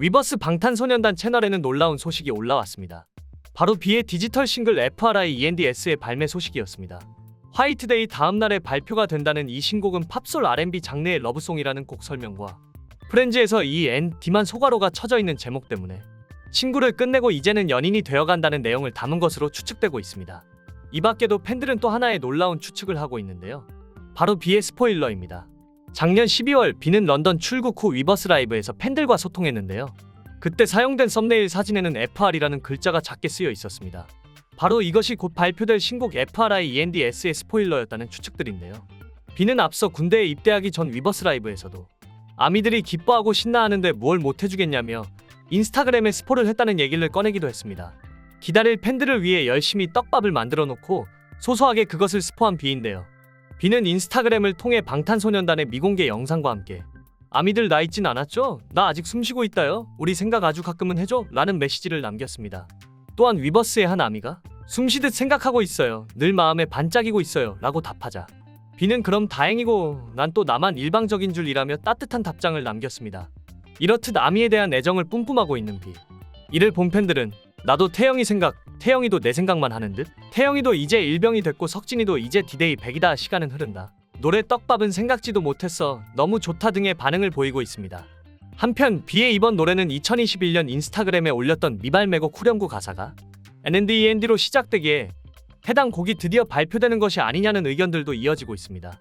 위버스 방탄소년단 채널에는 놀라운 소식이 올라왔습니다. 바로 B의 디지털 싱글 FRI ENDS의 발매 소식이었습니다. 화이트데이 다음 날에 발표가 된다는 이 신곡은 팝솔 R&B 장르의 러브송이라는 곡 설명과 프렌즈에서 이 N.D만 소가로가 쳐져 있는 제목 때문에 친구를 끝내고 이제는 연인이 되어간다는 내용을 담은 것으로 추측되고 있습니다. 이 밖에도 팬들은 또 하나의 놀라운 추측을 하고 있는데요. 바로 B의 스포일러입니다. 작년 12월 B는 런던 출국 후 위버스 라이브에서 팬들과 소통했는데요. 그때 사용된 썸네일 사진에는 FR이라는 글자가 작게 쓰여 있었습니다. 바로 이것이 곧 발표될 신곡 FRI ENDS의 스포일러였다는 추측들인데요. B는 앞서 군대에 입대하기 전 위버스 라이브에서도 아미들이 기뻐하고 신나하는데 뭘 못해주겠냐며 인스타그램에 스포를 했다는 얘기를 꺼내기도 했습니다. 기다릴 팬들을 위해 열심히 떡밥을 만들어 놓고 소소하게 그것을 스포한 B인데요. B는 인스타그램을 통해 방탄소년단의 미공개 영상과 함께 아미들 나 있진 않았죠? 나 아직 숨쉬고 있다요. 우리 생각 아주 가끔은 해줘. 라는 메시지를 남겼습니다. 또한 위버스의 한 아미가 숨쉬듯 생각하고 있어요. 늘 마음에 반짝이고 있어요. 라고 답하자. B는 그럼 다행이고 난 또 나만 일방적인 줄 이라며 따뜻한 답장을 남겼습니다. 이렇듯 아미에 대한 애정을 뿜뿜하고 있는 B. 이를 본 팬들은 나도 태영이 생각, 태영이도 내 생각만 하는 듯? 태영이도 이제 일병이 됐고 석진이도 이제 디데이 100이다 시간은 흐른다. 노래 떡밥은 생각지도 못했어. 너무 좋다 등의 반응을 보이고 있습니다. 한편 B의 이번 노래는 2021년 인스타그램에 올렸던 미발매곡 후렴구 가사가 NNDEND로 시작되기에 해당 곡이 드디어 발표되는 것이 아니냐는 의견들도 이어지고 있습니다.